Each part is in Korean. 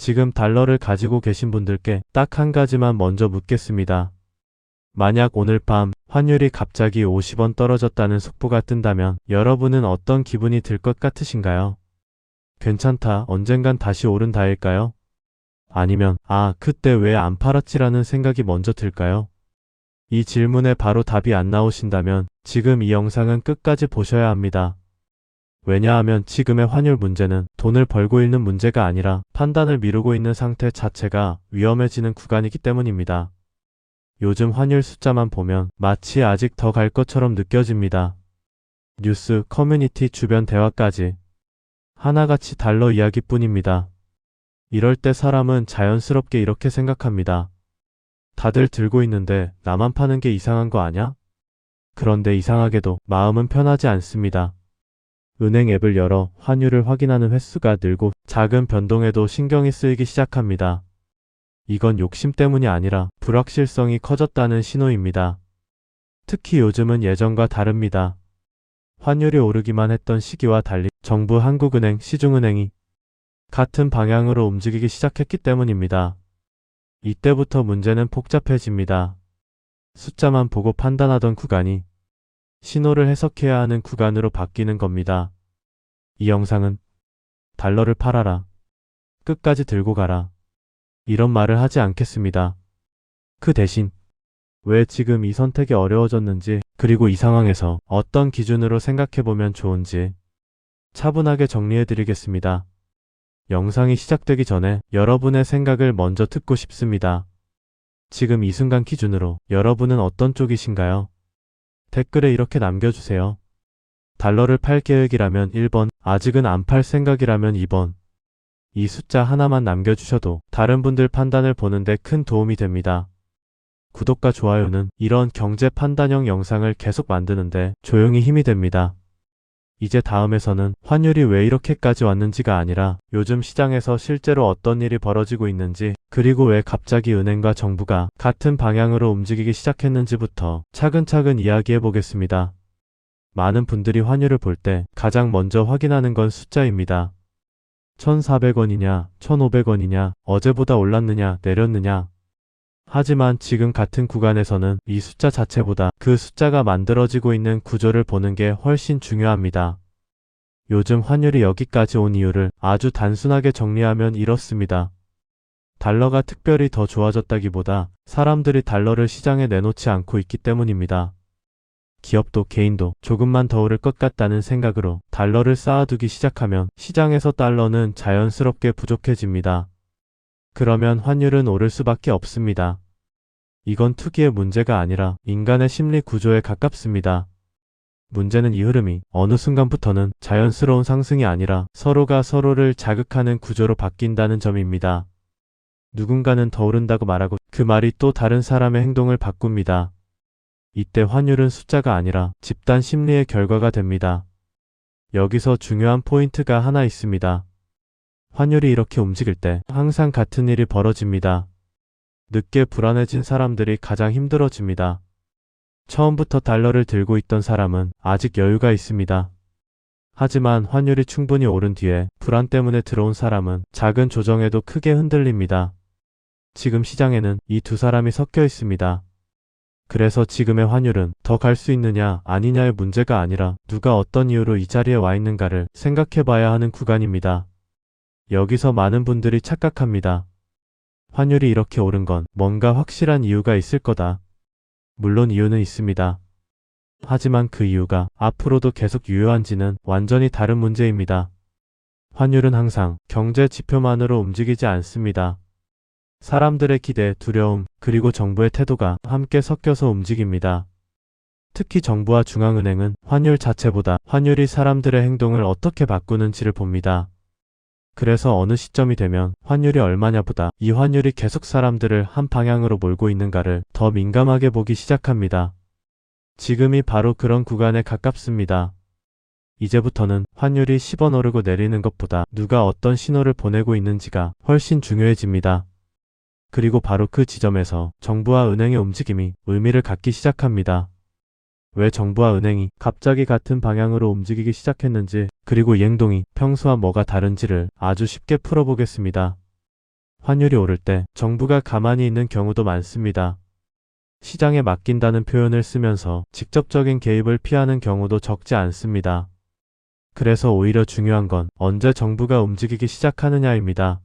지금 달러를 가지고 계신 분들께 딱 한 가지만 먼저 묻겠습니다. 만약 오늘 밤 환율이 갑자기 50원 떨어졌다는 속보가 뜬다면 여러분은 어떤 기분이 들 것 같으신가요? 괜찮다, 언젠간 다시 오른다일까요? 아니면, 아, 그때 왜 안 팔았지라는 생각이 먼저 들까요? 이 질문에 바로 답이 안 나오신다면 지금 이 영상은 끝까지 보셔야 합니다. 왜냐하면 지금의 환율 문제는 돈을 벌고 있는 문제가 아니라 판단을 미루고 있는 상태 자체가 위험해지는 구간이기 때문입니다. 요즘 환율 숫자만 보면 마치 아직 더 갈 것처럼 느껴집니다. 뉴스, 커뮤니티 주변 대화까지 하나같이 달러 이야기뿐입니다. 이럴 때 사람은 자연스럽게 이렇게 생각합니다. 다들 들고 있는데 나만 파는 게 이상한 거 아냐? 그런데 이상하게도 마음은 편하지 않습니다. 은행 앱을 열어 환율을 확인하는 횟수가 늘고 작은 변동에도 신경이 쓰이기 시작합니다. 이건 욕심 때문이 아니라 불확실성이 커졌다는 신호입니다. 특히 요즘은 예전과 다릅니다. 환율이 오르기만 했던 시기와 달리 정부 한국은행, 시중은행이 같은 방향으로 움직이기 시작했기 때문입니다. 이때부터 문제는 복잡해집니다. 숫자만 보고 판단하던 구간이 신호를 해석해야 하는 구간으로 바뀌는 겁니다. 이 영상은 달러를 팔아라. 끝까지 들고 가라. 이런 말을 하지 않겠습니다. 그 대신 왜 지금 이 선택이 어려워졌는지 그리고 이 상황에서 어떤 기준으로 생각해보면 좋은지 차분하게 정리해드리겠습니다. 영상이 시작되기 전에 여러분의 생각을 먼저 듣고 싶습니다. 지금 이 순간 기준으로 여러분은 어떤 쪽이신가요? 댓글에 이렇게 남겨주세요. 달러를 팔 계획이라면 1번, 아직은 안 팔 생각이라면 2번. 이 숫자 하나만 남겨주셔도 다른 분들 판단을 보는데 큰 도움이 됩니다. 구독과 좋아요는 이런 경제 판단형 영상을 계속 만드는데 조용히 힘이 됩니다. 이제 다음에서는 환율이 왜 이렇게까지 왔는지가 아니라 요즘 시장에서 실제로 어떤 일이 벌어지고 있는지 그리고 왜 갑자기 은행과 정부가 같은 방향으로 움직이기 시작했는지부터 차근차근 이야기해 보겠습니다. 많은 분들이 환율을 볼 때 가장 먼저 확인하는 건 숫자입니다. 1,400원이냐, 1,500원이냐, 어제보다 올랐느냐, 내렸느냐. 하지만 지금 같은 구간에서는 이 숫자 자체보다 그 숫자가 만들어지고 있는 구조를 보는 게 훨씬 중요합니다. 요즘 환율이 여기까지 온 이유를 아주 단순하게 정리하면 이렇습니다. 달러가 특별히 더 좋아졌다기보다 사람들이 달러를 시장에 내놓지 않고 있기 때문입니다. 기업도 개인도 조금만 더 오를 것 같다는 생각으로 달러를 쌓아두기 시작하면 시장에서 달러는 자연스럽게 부족해집니다. 그러면 환율은 오를 수밖에 없습니다. 이건 투기의 문제가 아니라 인간의 심리 구조에 가깝습니다. 문제는 이 흐름이 어느 순간부터는 자연스러운 상승이 아니라 서로가 서로를 자극하는 구조로 바뀐다는 점입니다. 누군가는 더 오른다고 말하고 그 말이 또 다른 사람의 행동을 바꿉니다. 이때 환율은 숫자가 아니라 집단 심리의 결과가 됩니다. 여기서 중요한 포인트가 하나 있습니다. 환율이 이렇게 움직일 때 항상 같은 일이 벌어집니다. 늦게 불안해진 사람들이 가장 힘들어집니다. 처음부터 달러를 들고 있던 사람은 아직 여유가 있습니다. 하지만 환율이 충분히 오른 뒤에 불안 때문에 들어온 사람은 작은 조정에도 크게 흔들립니다. 지금 시장에는 이 두 사람이 섞여 있습니다. 그래서 지금의 환율은 더 갈 수 있느냐 아니냐의 문제가 아니라 누가 어떤 이유로 이 자리에 와 있는가를 생각해 봐야 하는 구간입니다. 여기서 많은 분들이 착각합니다. 환율이 이렇게 오른 건 뭔가 확실한 이유가 있을 거다. 물론 이유는 있습니다. 하지만 그 이유가 앞으로도 계속 유효한지는 완전히 다른 문제입니다. 환율은 항상 경제 지표만으로 움직이지 않습니다. 사람들의 기대, 두려움, 그리고 정부의 태도가 함께 섞여서 움직입니다. 특히 정부와 중앙은행은 환율 자체보다 환율이 사람들의 행동을 어떻게 바꾸는지를 봅니다. 그래서 어느 시점이 되면 환율이 얼마냐 보다 이 환율이 계속 사람들을 한 방향으로 몰고 있는가를 더 민감하게 보기 시작합니다. 지금이 바로 그런 구간에 가깝습니다. 이제부터는 환율이 10원 오르고 내리는 것보다 누가 어떤 신호를 보내고 있는지가 훨씬 중요해집니다. 그리고 바로 그 지점에서 정부와 은행의 움직임이 의미를 갖기 시작합니다. 왜 정부와 은행이 갑자기 같은 방향으로 움직이기 시작했는지 그리고 이 행동이 평소와 뭐가 다른지를 아주 쉽게 풀어보겠습니다. 환율이 오를 때 정부가 가만히 있는 경우도 많습니다. 시장에 맡긴다는 표현을 쓰면서 직접적인 개입을 피하는 경우도 적지 않습니다. 그래서 오히려 중요한 건 언제 정부가 움직이기 시작하느냐입니다.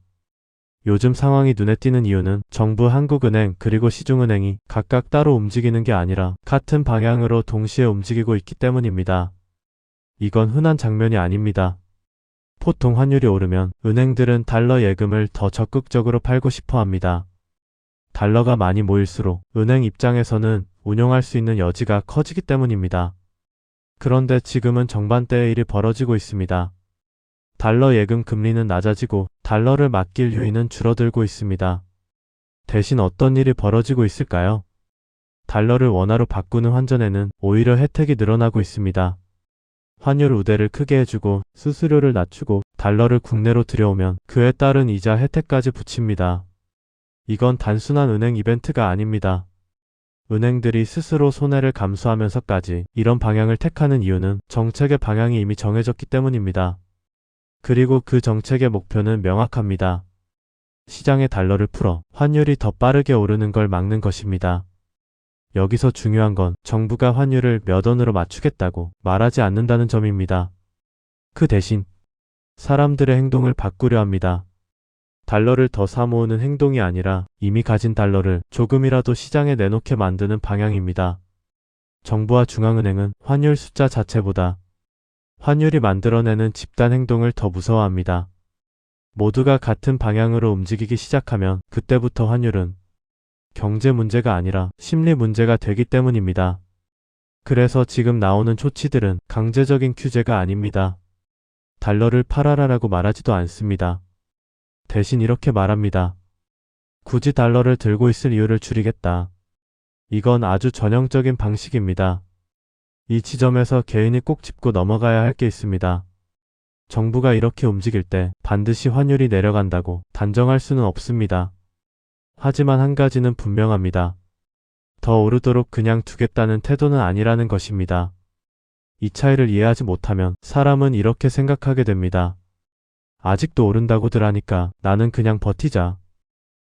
요즘 상황이 눈에 띄는 이유는 정부 한국은행 그리고 시중은행이 각각 따로 움직이는 게 아니라 같은 방향으로 동시에 움직이고 있기 때문입니다. 이건 흔한 장면이 아닙니다. 보통 환율이 오르면 은행들은 달러 예금을 더 적극적으로 팔고 싶어 합니다. 달러가 많이 모일수록 은행 입장에서는 운용할 수 있는 여지가 커지기 때문입니다. 그런데 지금은 정반대의 일이 벌어지고 있습니다. 달러 예금 금리는 낮아지고 달러를 맡길 유인은 줄어들고 있습니다. 대신 어떤 일이 벌어지고 있을까요? 달러를 원화로 바꾸는 환전에는 오히려 혜택이 늘어나고 있습니다. 환율 우대를 크게 해주고 수수료를 낮추고 달러를 국내로 들여오면 그에 따른 이자 혜택까지 붙입니다. 이건 단순한 은행 이벤트가 아닙니다. 은행들이 스스로 손해를 감수하면서까지 이런 방향을 택하는 이유는 정책의 방향이 이미 정해졌기 때문입니다. 그리고 그 정책의 목표는 명확합니다. 시장의 달러를 풀어 환율이 더 빠르게 오르는 걸 막는 것입니다. 여기서 중요한 건 정부가 환율을 몇 원으로 맞추겠다고 말하지 않는다는 점입니다. 그 대신 사람들의 행동을 바꾸려 합니다. 달러를 더 사모으는 행동이 아니라 이미 가진 달러를 조금이라도 시장에 내놓게 만드는 방향입니다. 정부와 중앙은행은 환율 숫자 자체보다 환율이 만들어내는 집단 행동을 더 무서워합니다. 모두가 같은 방향으로 움직이기 시작하면 그때부터 환율은 경제 문제가 아니라 심리 문제가 되기 때문입니다. 그래서 지금 나오는 조치들은 강제적인 규제가 아닙니다. 달러를 팔아라라고 말하지도 않습니다. 대신 이렇게 말합니다. 굳이 달러를 들고 있을 이유를 줄이겠다. 이건 아주 전형적인 방식입니다. 이 지점에서 개인이 꼭 짚고 넘어가야 할 게 있습니다. 정부가 이렇게 움직일 때 반드시 환율이 내려간다고 단정할 수는 없습니다. 하지만 한 가지는 분명합니다. 더 오르도록 그냥 두겠다는 태도는 아니라는 것입니다. 이 차이를 이해하지 못하면 사람은 이렇게 생각하게 됩니다. 아직도 오른다고들 하니까 나는 그냥 버티자.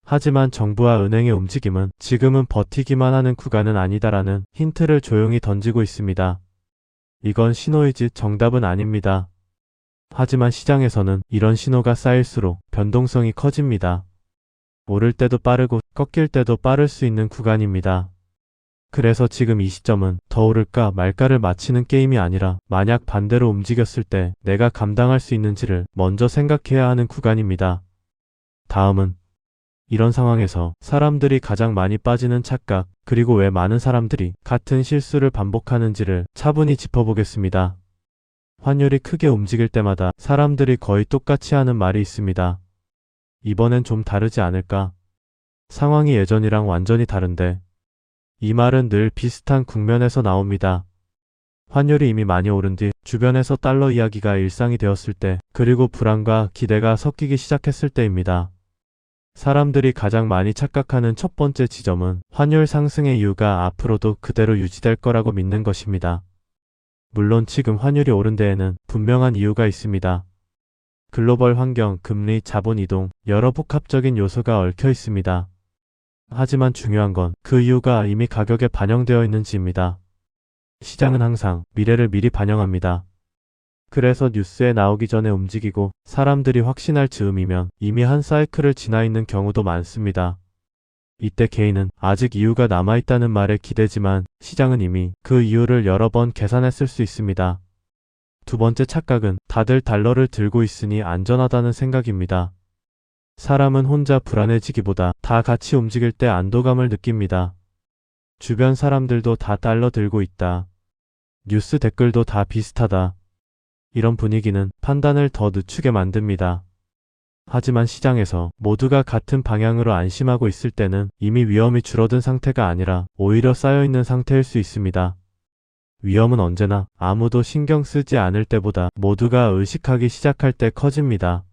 하지만 정부와 은행의 움직임은 지금은 버티기만 하는 구간은 아니다라는 힌트를 조용히 던지고 있습니다. 이건 신호이지 정답은 아닙니다. 하지만 시장에서는 이런 신호가 쌓일수록 변동성이 커집니다. 오를 때도 빠르고 꺾일 때도 빠를 수 있는 구간입니다. 그래서 지금 이 시점은 더 오를까 말까를 맞히는 게임이 아니라 만약 반대로 움직였을 때 내가 감당할 수 있는지를 먼저 생각해야 하는 구간입니다. 다음은 이런 상황에서 사람들이 가장 많이 빠지는 착각, 그리고 왜 많은 사람들이 같은 실수를 반복하는지를 차분히 짚어보겠습니다. 환율이 크게 움직일 때마다 사람들이 거의 똑같이 하는 말이 있습니다. 이번엔 좀 다르지 않을까? 상황이 예전이랑 완전히 다른데. 이 말은 늘 비슷한 국면에서 나옵니다. 환율이 이미 많이 오른 뒤 주변에서 달러 이야기가 일상이 되었을 때, 그리고 불안과 기대가 섞이기 시작했을 때입니다. 사람들이 가장 많이 착각하는 첫 번째 지점은 환율 상승의 이유가 앞으로도 그대로 유지될 거라고 믿는 것입니다. 물론 지금 환율이 오른 데에는 분명한 이유가 있습니다. 글로벌 환경, 금리, 자본 이동, 여러 복합적인 요소가 얽혀 있습니다. 하지만 중요한 건 그 이유가 이미 가격에 반영되어 있는지입니다. 시장은 항상 미래를 미리 반영합니다. 그래서 뉴스에 나오기 전에 움직이고 사람들이 확신할 즈음이면 이미 한 사이클을 지나 있는 경우도 많습니다. 이때 개인은 아직 이유가 남아있다는 말에 기대지만 시장은 이미 그 이유를 여러 번 계산했을 수 있습니다. 두 번째 착각은 다들 달러를 들고 있으니 안전하다는 생각입니다. 사람은 혼자 불안해지기보다 다 같이 움직일 때 안도감을 느낍니다. 주변 사람들도 다 달러 들고 있다. 뉴스 댓글도 다 비슷하다. 이런 분위기는 판단을 더 늦추게 만듭니다. 하지만 시장에서 모두가 같은 방향으로 안심하고 있을 때는 이미 위험이 줄어든 상태가 아니라 오히려 쌓여있는 상태일 수 있습니다. 위험은 언제나 아무도 신경 쓰지 않을 때보다 모두가 의식하기 시작할 때 커집니다.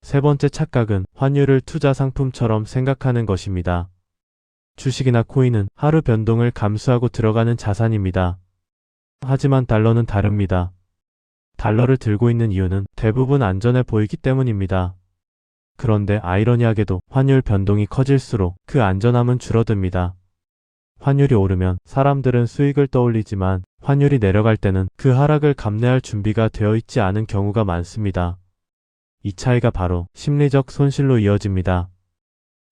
세 번째 착각은 환율을 투자 상품처럼 생각하는 것입니다. 주식이나 코인은 하루 변동을 감수하고 들어가는 자산입니다. 하지만 달러는 다릅니다. 달러를 들고 있는 이유는 대부분 안전해 보이기 때문입니다. 그런데 아이러니하게도 환율 변동이 커질수록 그 안전함은 줄어듭니다. 환율이 오르면 사람들은 수익을 떠올리지만 환율이 내려갈 때는 그 하락을 감내할 준비가 되어 있지 않은 경우가 많습니다. 이 차이가 바로 심리적 손실로 이어집니다.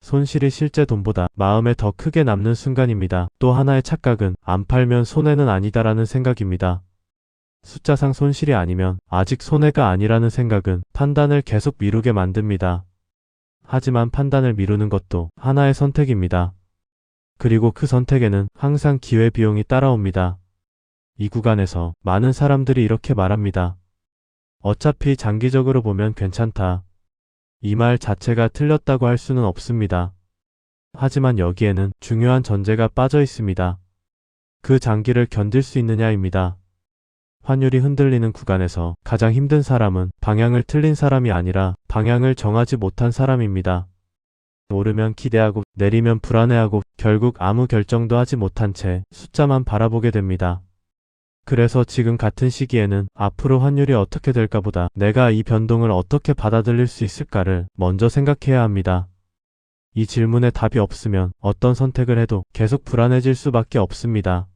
손실이 실제 돈보다 마음에 더 크게 남는 순간입니다. 또 하나의 착각은 안 팔면 손해는 아니다라는 생각입니다. 숫자상 손실이 아니면 아직 손해가 아니라는 생각은 판단을 계속 미루게 만듭니다. 하지만 판단을 미루는 것도 하나의 선택입니다. 그리고 그 선택에는 항상 기회 비용이 따라옵니다. 이 구간에서 많은 사람들이 이렇게 말합니다. 어차피 장기적으로 보면 괜찮다. 이 말 자체가 틀렸다고 할 수는 없습니다. 하지만 여기에는 중요한 전제가 빠져 있습니다. 그 장기를 견딜 수 있느냐입니다. 환율이 흔들리는 구간에서 가장 힘든 사람은 방향을 틀린 사람이 아니라 방향을 정하지 못한 사람입니다. 오르면 기대하고 내리면 불안해하고 결국 아무 결정도 하지 못한 채 숫자만 바라보게 됩니다. 그래서 지금 같은 시기에는 앞으로 환율이 어떻게 될까 보다 내가 이 변동을 어떻게 받아들일 수 있을까를 먼저 생각해야 합니다. 이 질문에 답이 없으면 어떤 선택을 해도 계속 불안해질 수밖에 없습니다.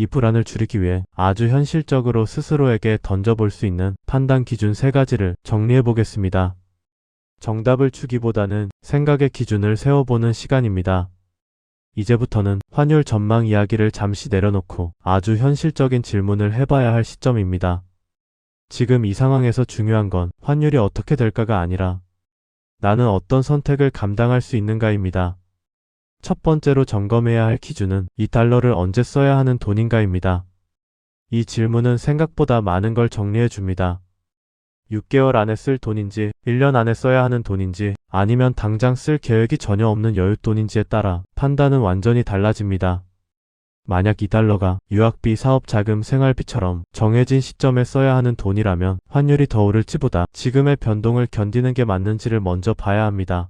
이 불안을 줄이기 위해 아주 현실적으로 스스로에게 던져볼 수 있는 판단 기준 세 가지를 정리해 보겠습니다. 정답을 주기보다는 생각의 기준을 세워보는 시간입니다. 이제부터는 환율 전망 이야기를 잠시 내려놓고 아주 현실적인 질문을 해봐야 할 시점입니다. 지금 이 상황에서 중요한 건 환율이 어떻게 될까가 아니라 나는 어떤 선택을 감당할 수 있는가입니다. 첫 번째로 점검해야 할 기준은 이 달러를 언제 써야 하는 돈인가입니다. 이 질문은 생각보다 많은 걸 정리해 줍니다. 6개월 안에 쓸 돈인지, 1년 안에 써야 하는 돈인지, 아니면 당장 쓸 계획이 전혀 없는 여윳돈인지에 따라 판단은 완전히 달라집니다. 만약 이 달러가 유학비, 사업자금, 생활비처럼 정해진 시점에 써야 하는 돈이라면 환율이 더 오를지보다 지금의 변동을 견디는 게 맞는지를 먼저 봐야 합니다.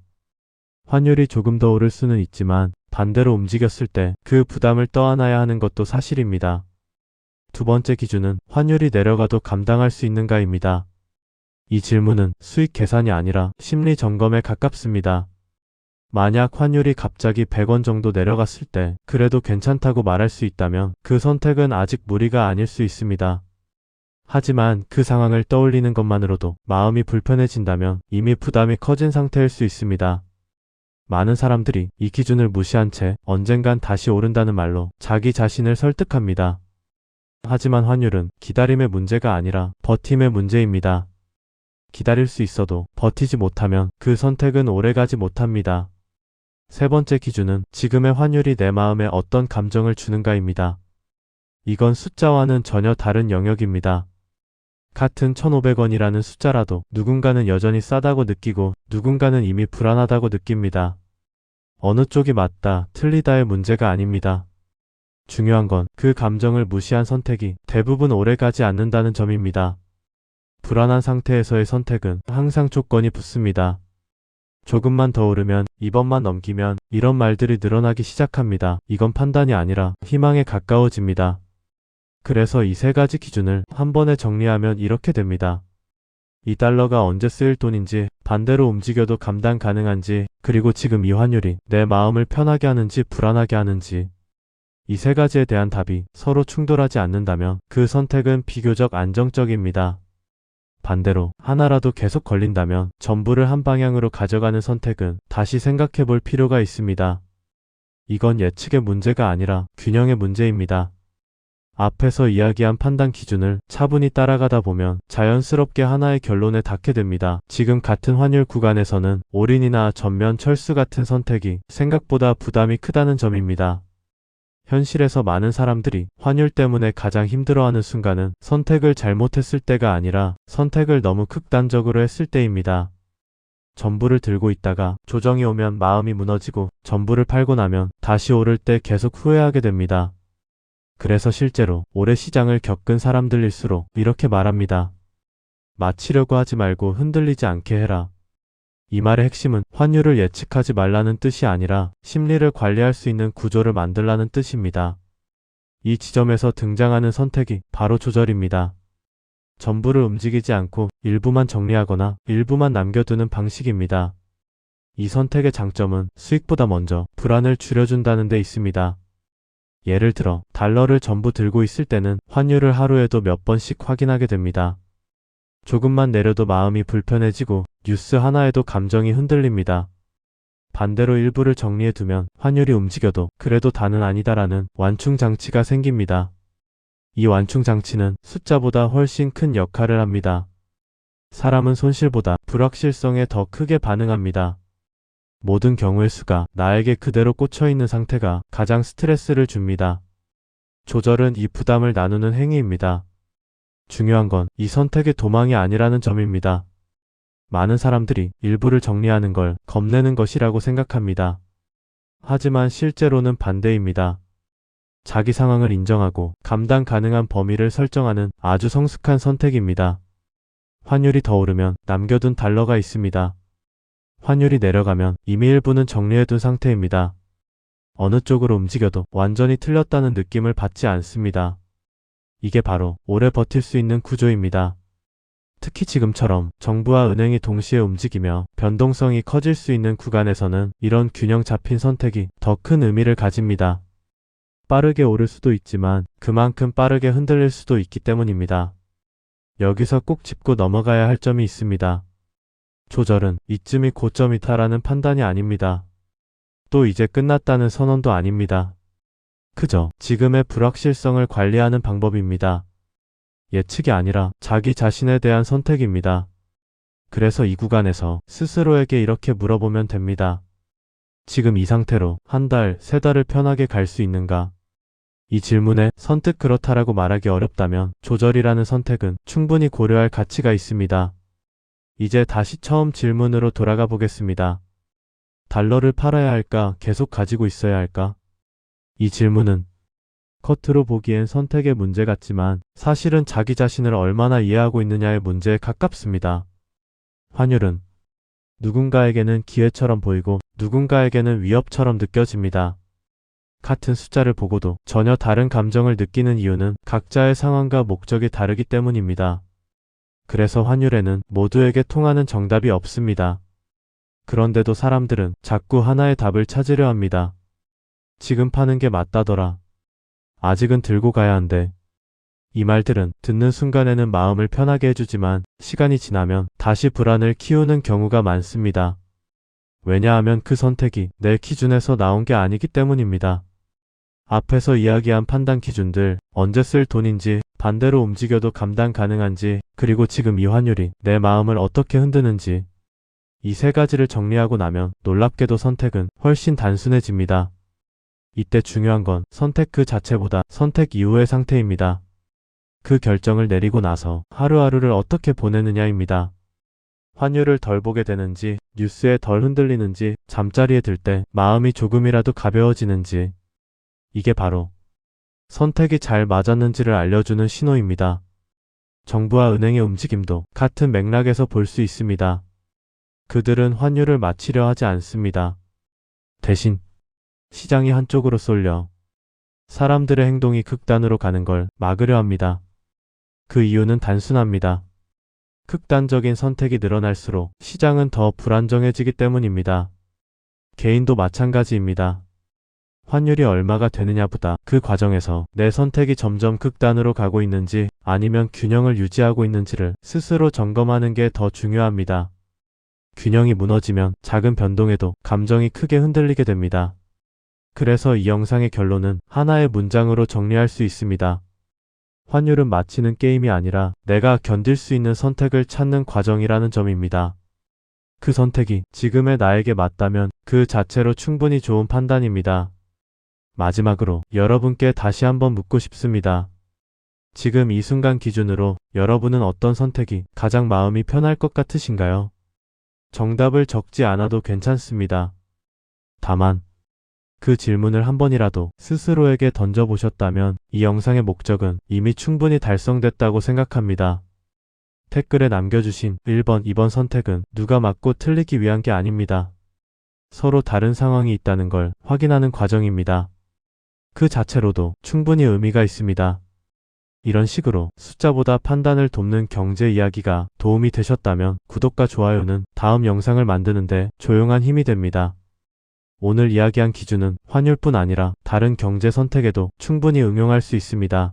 환율이 조금 더 오를 수는 있지만 반대로 움직였을 때 그 부담을 떠안아야 하는 것도 사실입니다. 두 번째 기준은 환율이 내려가도 감당할 수 있는가입니다. 이 질문은 수익 계산이 아니라 심리 점검에 가깝습니다. 만약 환율이 갑자기 100원 정도 내려갔을 때 그래도 괜찮다고 말할 수 있다면 그 선택은 아직 무리가 아닐 수 있습니다. 하지만 그 상황을 떠올리는 것만으로도 마음이 불편해진다면 이미 부담이 커진 상태일 수 있습니다. 많은 사람들이 이 기준을 무시한 채 언젠간 다시 오른다는 말로 자기 자신을 설득합니다. 하지만 환율은 기다림의 문제가 아니라 버팀의 문제입니다. 기다릴 수 있어도 버티지 못하면 그 선택은 오래가지 못합니다. 세 번째 기준은 지금의 환율이 내 마음에 어떤 감정을 주는가입니다. 이건 숫자와는 전혀 다른 영역입니다. 같은 1,500원이라는 숫자라도 누군가는 여전히 싸다고 느끼고 누군가는 이미 불안하다고 느낍니다. 어느 쪽이 맞다, 틀리다의 문제가 아닙니다. 중요한 건 그 감정을 무시한 선택이 대부분 오래가지 않는다는 점입니다. 불안한 상태에서의 선택은 항상 조건이 붙습니다. 조금만 더 오르면, 이번만 넘기면 이런 말들이 늘어나기 시작합니다. 이건 판단이 아니라 희망에 가까워집니다. 그래서 이 세 가지 기준을 한 번에 정리하면 이렇게 됩니다. 이 달러가 언제 쓰일 돈인지, 반대로 움직여도 감당 가능한지, 그리고 지금 이 환율이 내 마음을 편하게 하는지 불안하게 하는지. 이 세 가지에 대한 답이 서로 충돌하지 않는다면 그 선택은 비교적 안정적입니다. 반대로 하나라도 계속 걸린다면 전부를 한 방향으로 가져가는 선택은 다시 생각해 볼 필요가 있습니다. 이건 예측의 문제가 아니라 균형의 문제입니다. 앞에서 이야기한 판단 기준을 차분히 따라가다 보면 자연스럽게 하나의 결론에 닿게 됩니다. 지금 같은 환율 구간에서는 올인이나 전면 철수 같은 선택이 생각보다 부담이 크다는 점입니다. 현실에서 많은 사람들이 환율 때문에 가장 힘들어하는 순간은 선택을 잘못했을 때가 아니라 선택을 너무 극단적으로 했을 때입니다. 전부를 들고 있다가 조정이 오면 마음이 무너지고 전부를 팔고 나면 다시 오를 때 계속 후회하게 됩니다. 그래서 실제로 올해 시장을 겪은 사람들일수록 이렇게 말합니다. 맞히려고 하지 말고 흔들리지 않게 해라. 이 말의 핵심은 환율을 예측하지 말라는 뜻이 아니라 심리를 관리할 수 있는 구조를 만들라는 뜻입니다. 이 지점에서 등장하는 선택이 바로 조절입니다. 전부를 움직이지 않고 일부만 정리하거나 일부만 남겨두는 방식입니다. 이 선택의 장점은 수익보다 먼저 불안을 줄여준다는 데 있습니다. 예를 들어 달러를 전부 들고 있을 때는 환율을 하루에도 몇 번씩 확인하게 됩니다. 조금만 내려도 마음이 불편해지고 뉴스 하나에도 감정이 흔들립니다. 반대로 일부를 정리해두면 환율이 움직여도 그래도 다는 아니다라는 완충 장치가 생깁니다. 이 완충 장치는 숫자보다 훨씬 큰 역할을 합니다. 사람은 손실보다 불확실성에 더 크게 반응합니다. 모든 경우의 수가 나에게 그대로 꽂혀 있는 상태가 가장 스트레스를 줍니다. 조절은 이 부담을 나누는 행위입니다. 중요한 건 이 선택의 도망이 아니라는 점입니다. 많은 사람들이 일부를 정리하는 걸 겁내는 것이라고 생각합니다. 하지만 실제로는 반대입니다. 자기 상황을 인정하고 감당 가능한 범위를 설정하는 아주 성숙한 선택입니다. 환율이 더 오르면 남겨둔 달러가 있습니다. 환율이 내려가면 이미 일부는 정리해둔 상태입니다. 어느 쪽으로 움직여도 완전히 틀렸다는 느낌을 받지 않습니다. 이게 바로 오래 버틸 수 있는 구조입니다. 특히 지금처럼 정부와 은행이 동시에 움직이며 변동성이 커질 수 있는 구간에서는 이런 균형 잡힌 선택이 더 큰 의미를 가집니다. 빠르게 오를 수도 있지만 그만큼 빠르게 흔들릴 수도 있기 때문입니다. 여기서 꼭 짚고 넘어가야 할 점이 있습니다. 조절은 이쯤이 고점이다라는 판단이 아닙니다. 또 이제 끝났다는 선언도 아닙니다. 그저 지금의 불확실성을 관리하는 방법입니다. 예측이 아니라 자기 자신에 대한 선택입니다. 그래서 이 구간에서 스스로에게 이렇게 물어보면 됩니다. 지금 이 상태로 한 달, 세 달을 편하게 갈 수 있는가? 이 질문에 선뜻 그렇다라고 말하기 어렵다면 조절이라는 선택은 충분히 고려할 가치가 있습니다. 이제 다시 처음 질문으로 돌아가 보겠습니다. 달러를 팔아야 할까, 계속 가지고 있어야 할까? 이 질문은 겉으로 보기엔 선택의 문제 같지만 사실은 자기 자신을 얼마나 이해하고 있느냐의 문제에 가깝습니다. 환율은 누군가에게는 기회처럼 보이고 누군가에게는 위협처럼 느껴집니다. 같은 숫자를 보고도 전혀 다른 감정을 느끼는 이유는 각자의 상황과 목적이 다르기 때문입니다. 그래서 환율에는 모두에게 통하는 정답이 없습니다. 그런데도 사람들은 자꾸 하나의 답을 찾으려 합니다. 지금 파는 게 맞다더라. 아직은 들고 가야 한대. 이 말들은 듣는 순간에는 마음을 편하게 해주지만 시간이 지나면 다시 불안을 키우는 경우가 많습니다. 왜냐하면 그 선택이 내 기준에서 나온 게 아니기 때문입니다. 앞에서 이야기한 판단 기준들, 언제 쓸 돈인지, 반대로 움직여도 감당 가능한지, 그리고 지금 이 환율이 내 마음을 어떻게 흔드는지. 이 세 가지를 정리하고 나면 놀랍게도 선택은 훨씬 단순해집니다. 이때 중요한 건 선택 그 자체보다 선택 이후의 상태입니다. 그 결정을 내리고 나서 하루하루를 어떻게 보내느냐입니다. 환율을 덜 보게 되는지, 뉴스에 덜 흔들리는지, 잠자리에 들 때 마음이 조금이라도 가벼워지는지, 이게 바로 선택이 잘 맞았는지를 알려주는 신호입니다. 정부와 은행의 움직임도 같은 맥락에서 볼 수 있습니다. 그들은 환율을 맞추려 하지 않습니다. 대신 시장이 한쪽으로 쏠려 사람들의 행동이 극단으로 가는 걸 막으려 합니다. 그 이유는 단순합니다. 극단적인 선택이 늘어날수록 시장은 더 불안정해지기 때문입니다. 개인도 마찬가지입니다. 환율이 얼마가 되느냐보다 그 과정에서 내 선택이 점점 극단으로 가고 있는지 아니면 균형을 유지하고 있는지를 스스로 점검하는 게 더 중요합니다. 균형이 무너지면 작은 변동에도 감정이 크게 흔들리게 됩니다. 그래서 이 영상의 결론은 하나의 문장으로 정리할 수 있습니다. 환율은 마치는 게임이 아니라 내가 견딜 수 있는 선택을 찾는 과정이라는 점입니다. 그 선택이 지금의 나에게 맞다면 그 자체로 충분히 좋은 판단입니다. 마지막으로 여러분께 다시 한번 묻고 싶습니다. 지금 이 순간 기준으로 여러분은 어떤 선택이 가장 마음이 편할 것 같으신가요? 정답을 적지 않아도 괜찮습니다. 다만 그 질문을 한 번이라도 스스로에게 던져보셨다면 이 영상의 목적은 이미 충분히 달성됐다고 생각합니다. 댓글에 남겨주신 1번, 2번 선택은 누가 맞고 틀리기 위한 게 아닙니다. 서로 다른 상황이 있다는 걸 확인하는 과정입니다. 그 자체로도 충분히 의미가 있습니다. 이런 식으로 숫자보다 판단을 돕는 경제 이야기가 도움이 되셨다면 구독과 좋아요는 다음 영상을 만드는데 조용한 힘이 됩니다. 오늘 이야기한 기준은 환율뿐 아니라 다른 경제 선택에도 충분히 응용할 수 있습니다.